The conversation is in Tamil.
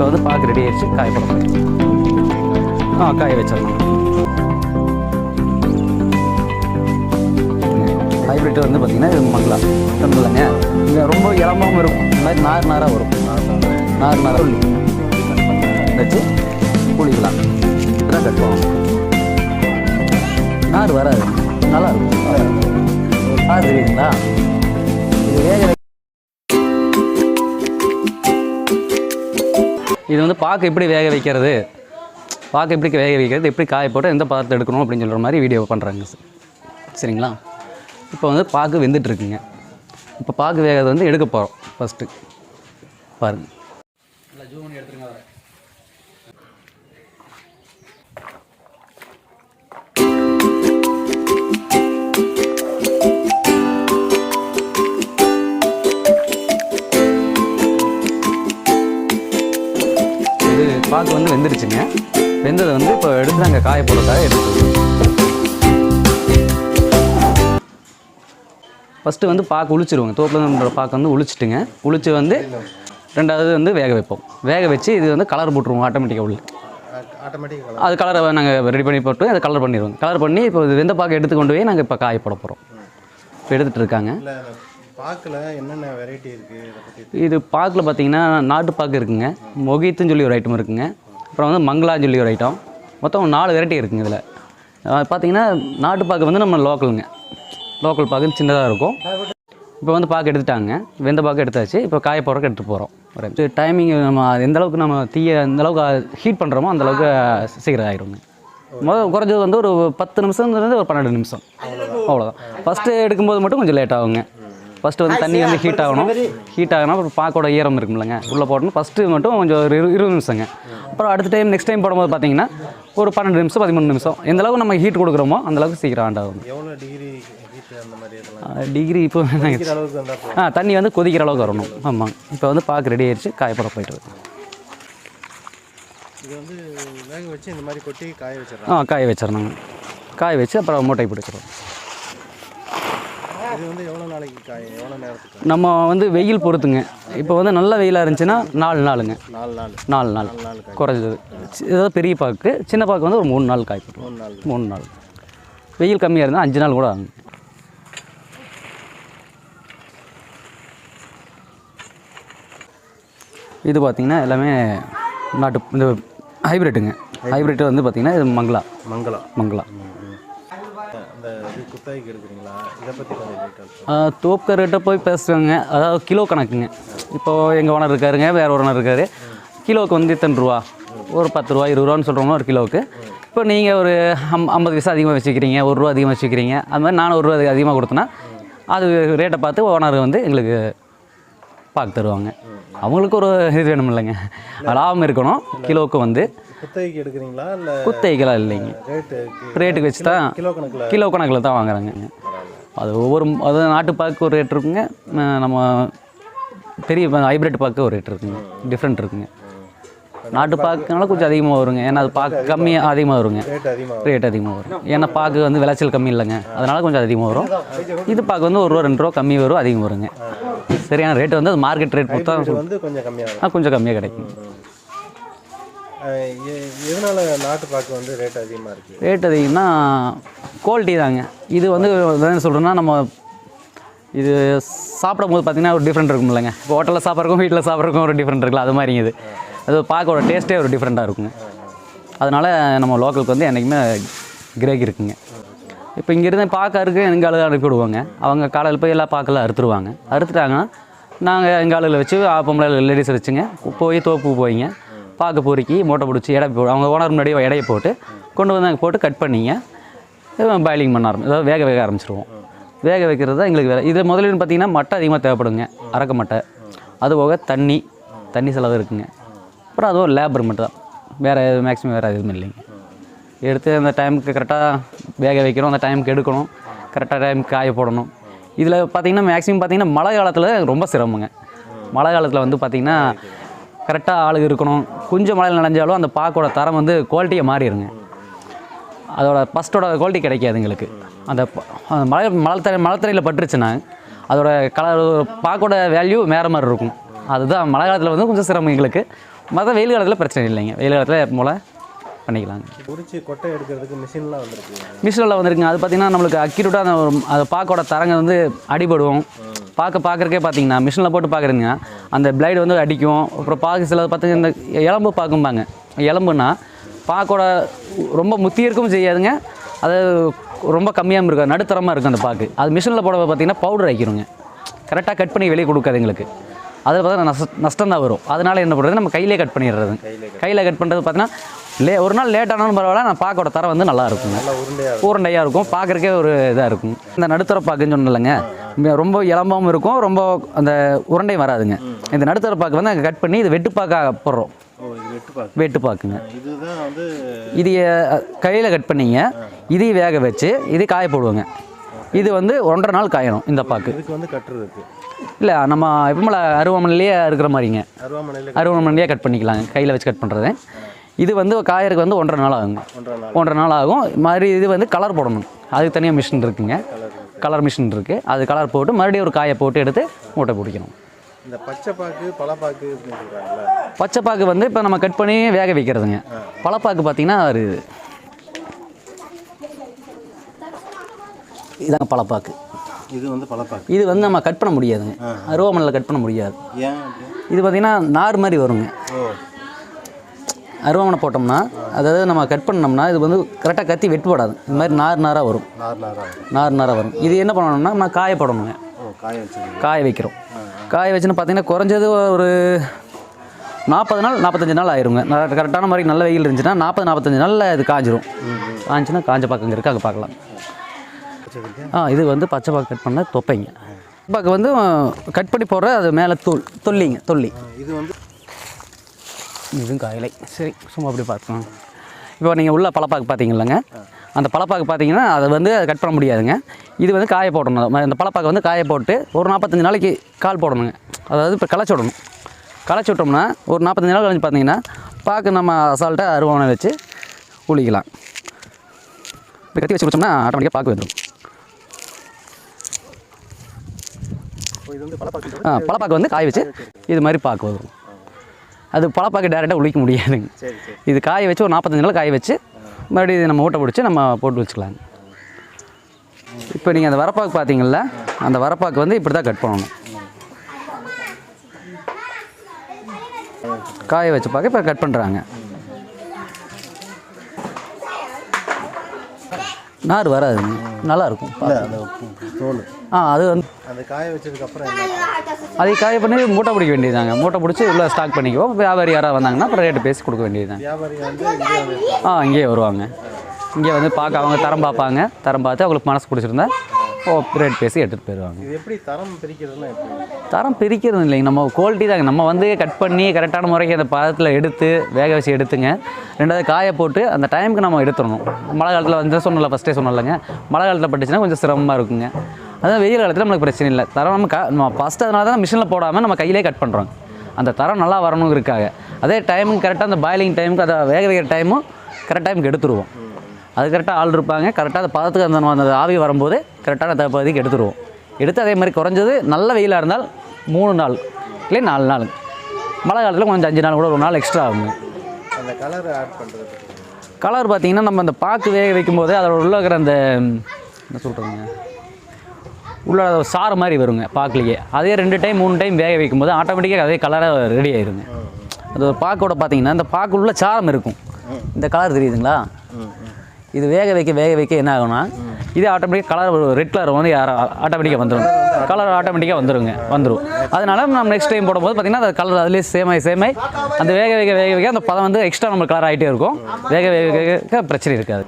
இப்போ வந்து பாக்கு ரெடி ஆயிடுச்சு. காய போட ஆ காய வச்சிடலாம். ஹைப்ரிட் வந்து பார்த்தீங்கன்னா இது மங்களா இல்லைங்க இங்கே ரொம்ப இளமாகவும் இருக்கும் இந்த மாதிரி நார் நாராக வரும். நார் நாராக உள்ளி வச்சு புளிக்கலாம் இதெல்லாம் கட்டுவோம். நார் வராது. நல்லா இருக்கும். ஆ தெரியுங்களா இது வேக இது வந்து பாக்கு எப்படி வேக வைக்கிறது? பாக்கு எப்படி வேக வைக்கிறது? எப்படி காய போட்டு எந்த பதத்தை எடுக்கணும் அப்படின்னு சொல்கிற மாதிரி வீடியோ பண்ணுறாங்க சரிங்களா? இப்போ வந்து பாக்கு வெந்துட்டுருக்குங்க. இப்போ பாக்கு வேகிறது வந்து எடுக்க போகிறோம் ஃபஸ்ட்டு பாருங்கள் பாக்கு வந்து வெந்துருச்சுங்க வெந்ததை வந்து இப்போ எடுத்து நாங்கள் காய போடுறதுக்காக எடுத்து ஃபஸ்ட்டு வந்து பாக்கு உளிச்சிருவோங்க. தோப்பில் நம்மளோட பாக்கு வந்து உளிச்சிட்டுங்க. உளிச்சு வந்து ரெண்டாவது வந்து வேக வைப்போம். வேக வச்சு இது வந்து கலர் போட்டுருவோம் ஆட்டோமேட்டிக்காக உள்ள. அது கலரை நாங்கள் ரெடி பண்ணி போட்டு அதை கலர் பண்ணிடுவோம் கலர் பண்ணி இப்போ வெந்த பாக்கு எடுத்து கொண்டு போய் நாங்கள் இப்போ காய போட போகிறோம் இப்போ எடுத்துகிட்டு இருக்காங்க. பார்க்கல பாக்கில் என்னென்ன வெரைட்டி இருக்குது இது பாக்கில் பார்த்தீங்கன்னா நாட்டு பாக்கு இருக்குங்க. மொகித்துன்னு சொல்லி ஒரு ஐட்டம் இருக்குங்க. அப்புறம் வந்து மங்களான்னு சொல்லி ஒரு ஐட்டம் மொத்தம் நாலு வெரைட்டி இருக்குங்க இதில். பார்த்தீங்கன்னா நாட்டு பாக்கு வந்து நம்ம லோக்கலுங்க லோக்கல் பாக்கு சின்னதாக இருக்கும். இப்போ வந்து பாக்கு எடுத்துட்டாங்க. வெந்த பாக்கு எடுத்தாச்சு. இப்போ காய போகிறக்கு எடுத்துகிட்டு போகிறோம் டைமிங் நம்ம எந்த அளவுக்கு நம்ம தீயை எந்த அளவுக்கு ஹீட் பண்ணுறோமோ அந்த அளவுக்கு சீக்கிரம் ஆயிடுங்க முதல் குறைஞ்சது வந்து ஒரு பத்து நிமிஷம்ங்கிறது ஒரு பன்னெண்டு நிமிஷம். அவ்வளோதான் ஃபஸ்ட்டு எடுக்கும்போது மட்டும் கொஞ்சம் லேட் ஆகுங்க. ஃபஸ்ட்டு வந்து தண்ணி வந்து ஹீட் ஆகணும். ஹீட் ஆகணும் அப்புறம் பாக்கோட ஈரம் இருக்கும்லங்க உள்ளே போடணும். ஃபஸ்ட்டு மட்டும் கொஞ்சம் ஒரு இரு- இருபது நிமிஷங்க. அப்புறம் அடுத்த டைம் நெக்ஸ்ட் டைம் போடும்போது பார்த்தீங்கன்னா ஒரு பன்னெண்டு நிமிஷம் பதிமூணு நிமிஷம். எந்த அளவுக்கு நம்ம ஹீட் கொடுக்குறோமோ அந்த அளவுக்கு சீக்கிரம் ஆண்டாகும் எவ்வளோ டிகிரி ஹீட் அந்த மாதிரி இதெல்லாம்? டிகிரி இப்போ ஆ தண்ணி வந்து கொதிக்கிற அளவுக்கு வரணும். ஆமாம் இப்போ வந்து பாக்கு ரெடி ஆயிடுச்சு. காயப்பட போயிட்டு இருக்கு. இது வந்து வேக வச்சு இந்த மாதிரி கொட்டி காய வச்சிடலாம். ஆ காய வச்சிடணுங்க. காய வச்சு அப்புறம் மூட்டை பிடிச்சிடும் இது வந்து எவ்வளோ நாளைக்கு காய எவ்வளோ நேரத்துக்கு நம்ம வந்து வெயில் பொறுத்துங்க. இப்போ வந்து நல்ல வெயிலாக இருந்துச்சுன்னா நாலு நாளுங்க. நாலு நாள். நாலு காய் குறைஞ்சது. ஏதாவது பெரிய பாக்கு சின்ன பாக்கு வந்து ஒரு மூணு நாள் காய்ப்படும் மூணு நாள். மூணு நாள். வெயில் கம்மியாக இருந்தால் அஞ்சு நாள் கூட ஆகும் இது பார்த்திங்கன்னா எல்லாமே நாட்டு இந்த ஹைப்ரிட்டுங்க ஹைப்ரிட் வந்து பார்த்திங்கன்னா இது மங்களா. மங்களம் மங்களா. இந்த இது குத்தகைக்கு எடுக்கிறீங்களா? இதை பற்றி கொஞ்சம் டீட்டெயில்ஸ் போய் பேசுவாங்க அதாவது கிலோ கணக்குங்க. இப்போது எங்கள் ஓனர் இருக்காருங்க வேறு ஒரு ஓனர் இருக்காரு. கிலோவுக்கு வந்து இத்தனை ரூபா? ஒரு பத்து ரூபா இருபது ரூபான்னு சொல்கிறவங்க ஒரு கிலோவுக்கு. இப்போ நீங்கள் ஒரு அம் ஐம்பது பைசா அதிகமாக வச்சுக்கிறீங்க ஒரு ரூபா அதிகமாக வச்சுக்கிறீங்க. அது மாதிரி நானும் ஒரு ரூபா அதிகமாக கொடுத்தேன்னா அது ரேட்டை பார்த்து ஓனர் வந்து எங்களுக்கு பார்க்க தருவாங்க. அவங்களுக்கு ஒரு இது வேணும் இல்லைங்க லாபம் இருக்கணும். கிலோவுக்கு வந்து குத்தகைக்கு எடுக்கிறீங்களா? இல்லை குத்தகைக்கெல்லாம் இல்லைங்க. ரேட்டு ரேட்டுக்கு வச்சு தான் கிலோ கணக்கில். கிலோ கணக்கில் தான் வாங்குறாங்க. அது ஒவ்வொரு அது நாட்டு பாக்கு ஒரு ரேட் இருக்குங்க. நம்ம பெரிய ஹைப்ரிட் பாக்கு ஒரு ரேட் இருக்குங்க. டிஃப்ரெண்ட் இருக்குங்க. நாட்டு பாக்குனால கொஞ்சம் அதிகமாக வருங்க. ஏன்னா அது பாக்கு கம்மியாக அதிகமாக வருங்க. ரேட் அதிகமாக அதிகமாக வரும். ஏன்னா பாக்கு வந்து விளைச்சல் கம்மி இல்லைங்க. அதனால கொஞ்சம் அதிகமாக வரும். இது பாக்கு வந்து ஒரு ரூபா ரெண்டு ரூபா கம்மி வரும் அதிகம் வருங்க. சரியான ரேட் வந்து அது மார்க்கெட் ரேட் வந்து கொஞ்சம் கம்மியாக கிடைக்கும். எதனால நாட்டு பாக்கு வந்து ரேட் அதிகமாக இருக்குது ரேட் அதிகம்னா குவாலிட்டி தாங்க. இது வந்து என்ன சொல்கிறேன்னா நம்ம இது சாப்பிடும்போது பார்த்திங்கன்னா ஒரு டிஃப்ரெண்ட் இருக்கும் இல்லைங்க இப்போ ஹோட்டலில் சாப்பிட்றக்கும் வீட்டில் சாப்பிட்றக்கும் ஒரு டிஃப்ரெண்ட் இருக்குல்ல அது மாதிரிங்க இது. அது பார்க்கோட டேஸ்ட்டே ஒரு டிஃப்ரெண்ட்டாக இருக்குங்க. அதனால் நம்ம லோக்கலுக்கு வந்து என்றைக்குமே கிரேக் இருக்குங்க. இப்போ இங்கேருந்து பார்க்க இருக்கு எங்கள் ஆளுங்க அனுப்பி விடுவாங்க. அவங்க காலையில் போய் எல்லாம் பார்க்கல அறுத்துருவாங்க. அறுத்துட்டாங்கன்னா நாங்கள் எங்கள் ஆளுகளை வச்சு பொம்பளை லேடிஸ் வச்சுங்க. போய் தோப்பு போய்ங்க. பார்க்க பொறுக்கி மூட்டை பிடிச்சி எடை போ அவங்க ஓனர் முன்னாடியே எடையை போட்டு கொண்டு வந்து அங்கே போட்டு கட் பண்ணிங்க. பாயிலிங் பண்ண ஆரம்பி அதாவது வேக வேக ஆரம்பிச்சிருவோம். வேக வைக்கிறது தான் எங்களுக்கு வேலை. இது முதலீடு பார்த்தீங்கன்னா மட்டை அதிகமாக தேவைப்படுங்க. அறக்க மட்டை. அது போக தண்ணி. தண்ணி செலவு இருக்குங்க. அப்புறம் அதுவும் லேபர் மட்டும் தான் வேறு மேக்ஸிமம் வேறு எதுவுமே இல்லைங்க. எடுத்து அந்த டைமுக்கு கரெக்டாக வேக வைக்கணும். அந்த டைமுக்கு எடுக்கணும். கரெக்டாக டைமுக்கு காய போடணும். இதில் பார்த்தீங்கன்னா மேக்ஸிமம் பார்த்திங்கன்னா மழை காலத்தில் ரொம்ப சிரமங்க. மழை காலத்தில் வந்து பார்த்திங்கன்னா கரெக்டாக ஆளுங்க இருக்கணும். கொஞ்சம் மழையில் நனைஞ்சாலும் அந்த பாக்கோட தரம் வந்து குவாலிட்டியை மாறிடுங்க அதோட ஃபஸ்ட்டோட குவாலிட்டி கிடைக்காது எங்களுக்கு. அந்த ப- அந்த மழை மழை தண்ணி மழை பட்டுருச்சுன்னா அதோட கலர் பாக்கோட வேல்யூ வேறு மாதிரி இருக்கும். அதுதான் மழை காலத்தில் வந்து கொஞ்சம் சிரமம் எங்களுக்கு. மற்ற வெயில் காலத்தில் பிரச்சனை இல்லைங்க. வெயில் காலத்தில் எப்போ போல் பண்ணிக்கலாங்க. உரிச்சு கொட்டை எடுக்கிறதுக்கு மிஷின்லாம் வந்திருக்கு. மிஷினில் வந்துருக்குங்க. அது பார்த்தீங்கன்னா நம்மளுக்கு அக்யூரேட்டாக அந்த ஒரு- அது பாக்கோட தரங்க வந்து அடிபடும். பார்க்க பார்க்குறக்கே பார்த்தீங்கன்னா மிஷினில் போட்டு பார்க்குறீங்க. அந்த பிளைடு வந்து அடிக்கும். அப்புறம் பார்க்க சில பார்த்தீங்கன்னா இந்த எலும்பு பார்க்கும்பாங்க. எலும்புனா பாக்கோட ரொம்ப முத்தி இருக்கவும் செய்யாதுங்க. அது ரொம்ப கம்மியாகவும் இருக்கும். நடுத்தரமாக இருக்கும் அந்த பாக்கு. அது மிஷினில் போட பார்த்தீங்கன்னா பவுடர் ஆக்கிருங்க கரெக்டாக கட் பண்ணி வெளியே கொடுக்காது எங்களுக்கு. அதில் பார்த்தா நஷ்ட நஷ்டம் தான் வரும். அதனால என்ன பண்ணுறது? நம்ம கையிலே கட் பண்ணிடுறது. கையில் கட் பண்ணுறது பார்த்தீங்கன்னா லே ஒரு நாள் லேட் ஆனாலும் பரவாயில்ல நான் பாக்கோட தரம் வந்து நல்லா இருக்குங்க உருண்டையாக இருக்கும் பார்க்குறக்கே ஒரு இதாக இருக்கும். இந்த நடுத்தர பாக்குன்னு சொன்னலைங்க ரொம்ப இளம்பாவும் இருக்கும் ரொம்ப அந்த உருண்டை வராதுங்க. இந்த நடுத்தர பாக்கு வந்து கட் பண்ணி இது வெட்டுப்பாக்காக போடுறோம். ஓ இது கையில் கட் பண்ணீங்க இதையும் வேக வச்சு இது காய போடுவோங்க. இது வந்து ஒன்றரை நாள் காயணும் இந்த பாக்கு. இதுக்கு வந்து இல்லை நம்ம எப்பவுமே அருவாமனையிலேயே இருக்கிற மாதிரிங்க. அருவாமனையில் கட் பண்ணிக்கலாங்க கையில் வச்சு கட் பண்ணுறது இது வந்து காயறதுக்கு வந்து ஒன்றரை நாள் ஆகுங்க. ஒன்றரை நாள். ஆகும். மாதிரி இது வந்து கலர் போடணும். அதுக்கு தனியாக மிஷின் இருக்குங்க. கலர் மிஷின் இருக்குது அது கலர் போட்டு மறுபடியும் ஒரு காயை போட்டு எடுத்து மூட்டை பிடிக்கணும். இந்த பச்சை பாக்கு பழப்பாக்கு அப்படின்னு சொல்கிறாங்கல்ல பச்சை பாக்கு வந்து இப்போ நம்ம கட் பண்ணி வேக வைக்கிறதுங்க. பழப்பாக்கு பார்த்தீங்கன்னா ஒரு இதாங்க பழப்பாக்கு. இது வந்து பழப்பாக்கு. இது வந்து நம்ம கட் பண்ண முடியாதுங்க. அருவாமனையில் கட் பண்ண முடியாது? இது பார்த்திங்கன்னா நார் மாதிரி வருங்க. அருவாமனை போட்டோம்னா அதாவது நம்ம கட் பண்ணோம்னா இது வந்து கரெக்டாக கத்தி வெட்டுப்படாது. இந்த மாதிரி நார் நாராக வரும். நார் நாராக வரும். இது என்ன பண்ணணும்னா நம்ம காய போடணுங்க. காய வைக்கிறோம். காய வச்சுன்னு பார்த்தீங்கன்னா குறைஞ்சது ஒரு நாற்பது நாள் நாற்பத்தஞ்சு நாள் ஆயிருங்க. கரெக்டான மாதிரி நல்ல வெயில் இருந்துச்சுன்னா நாற்பது நாற்பத்தஞ்சு நாளில் இது காஞ்சிரும். காஞ்சுன்னா காஞ்ச பக்கம் இருக்குது அங்கே பார்க்கலாம். ஆ இது வந்து பச்சை பாக்கு கட் பண்ண தொப்பைங்க. பாக்கு வந்து கட் பண்ணி போடுற அது மேலே தூள் தொல்லிங்க தொல்லி. இது வந்து இதுவும் காயலை சரி சும்மா அப்படி பார்த்துக்கோங்க இப்போ நீங்கள் உள்ள பழப்பாக்கு பார்த்தீங்கல்லங்க அந்த பழப்பாக்கு பார்த்தீங்கன்னா அதை வந்து கட் பண்ண முடியாதுங்க. இது வந்து காய போடணும். அந்த பழப்பாக்கு வந்து காய போட்டு ஒரு நாற்பத்தஞ்சு நாளைக்கு கால் போடணுங்க. அதாவது இப்போ களைச்சி விடணும் களைச்சி விட்டோம்னா ஒரு நாற்பத்தஞ்சு நாள் கழிச்சு பார்த்தீங்கன்னா பாக்கு நம்ம அசால்ட்டாக அருவானை வச்சு உளிக்கலாம் இப்போ கத்தி வச்சு குடிச்சோம்னா ஆட்டோமேட்டிக்காக பாக்கு வந்துடும் பழப்பாக்கு வந்து காய வச்சு இது மாதிரி பாக்கு வரும். அது பழப்பாக்கு டேரெக்டாக உளிக்க முடியாதுங்க. இது காய வச்சு ஒரு நாற்பத்தஞ்சு நாள் காய வச்சு மறுபடியும் இதை நம்ம ஊட்ட பிடிச்சி நம்ம போட்டு வச்சுக்கலாங்க இப்போ நீங்கள் அந்த வரப்பாக்கு பார்த்தீங்கல்ல அந்த வரப்பாக்கு வந்து இப்படி தான் கட் பண்ணணும். காய வச்சு பார்க்க இப்போ கட் பண்ணுறாங்க நார் வராதுங்க நல்லா இருக்கும் இல்லை. அந்த தோல். ஆ அது வந்து அந்த காய வச்சதுக்கப்புறம் அதை காய பண்ணி மூட்டை பிடிக்க வேண்டியதுதாங்க. மூட்டை பிடிச்சி உள்ளே ஸ்டாக் பண்ணிக்குவோம். வியாபாரி யாராவது வந்தாங்கன்னா அப்புறம் ரேட்டு பேசி கொடுக்க வந்து ஆ இங்கேயே வருவாங்க. இங்கே வந்து பார்க்க அவங்க தரம் பார்ப்பாங்க. தரம் பார்த்து அவங்களுக்கு மனசு பிடிச்சிருந்தா ஓ ரேட் பேசி எடுத்துகிட்டு போயிடுவாங்க. இது எப்படி தரம் பிரிக்கிறதுனா தரம் பிரிக்கிறது இல்லைங்க. நம்ம குவாலிட்டி தாங்க. நம்ம வந்து கட் பண்ணி கரெக்டான முறைக்கு அந்த பதத்தில் எடுத்து வேக வச்சு எடுத்துங்க. ரெண்டாவது காய போட்டு அந்த டைமுக்கு நம்ம எடுத்துடணும். மழை காலத்தில் வந்து சொன்னல ஃபஸ்ட்டே சொன்னலங்க மழை காலத்தில் பட்டுச்சுன்னா கொஞ்சம் சிரமமாக இருக்குங்க. அதான் வெயில் காலத்தில் நம்மளுக்கு பிரச்சனை இல்லை. தரம் நம்ம க நம்ம ஃபஸ்ட்டு அதனால தான் மிஷினில் போடாமல் நம்ம கையிலே கட் பண்ணுறோம் அந்த தரம் நல்லா வரணும் இருக்காங்க அதே டைமுக்கு கரெக்டாக அந்த பாயிலிங் டைமுக்கு அதை வேக வைக்கிற டைமும் கரெக்ட் டைமுக்கு எடுத்துருவோம். அது கரெக்டாக ஆள் இருப்பாங்க. கரெக்டாக அந்த பதத்துக்கு அந்த அந்த ஆவி வரும்போது கரெக்டான அந்த பகுதிக்கு எடுத்துருவோம். எடுத்து அதே மாதிரி குறைஞ்சது நல்ல வெயிலாக இருந்தால் மூணு நாள் இல்லை நாலு நாள். மழை காலத்தில் கொஞ்சம் அஞ்சு நாள் கூட ஒரு நாள் எக்ஸ்ட்ரா ஆகுங்க. அந்த கலர் ஆட் பண்ணுறது கலர் பார்த்தீங்கன்னா நம்ம அந்த பாக்கு வேக வைக்கும்போது அதோட உள்ள இருக்கிற அந்த என்ன சொல்கிறோங்க உள்ள சாறு மாதிரி வருங்க பாக்குலேயே. அதே ரெண்டு டைம் மூணு டைம் வேக வைக்கும்போது ஆட்டோமேட்டிக்காக அதே கலராக ரெடி ஆயிருங்க. அது ஒரு பாக்கோட பார்த்தீங்கன்னா இந்த பாக்கு உள்ள சாரம் இருக்கும். இந்த கலர் தெரியுதுங்களா? இது வேக வைக்க வேக வைக்க என்ன ஆகும்னா இது ஆட்டோமேட்டிக்காக கலர் ரெட் கலர் வந்து ஆட்டோமேட்டிக்காக வந்துடும் கலர் ஆட்டோமேட்டிக்காக வந்துருங்க வந்துடும் அதனால நம்ம நெக்ஸ்ட் டைம் போடும்போது பார்த்தீங்கன்னா அந்த கலர் அதுலேயே சேமாய் சேமாய் அந்த வேக வேக வேக வேக அந்த பதம் வந்து எக்ஸ்ட்ரா நம்ம கலர் ஆகிட்டே இருக்கும். வேக வேக வேக பிரச்சனை இருக்காது.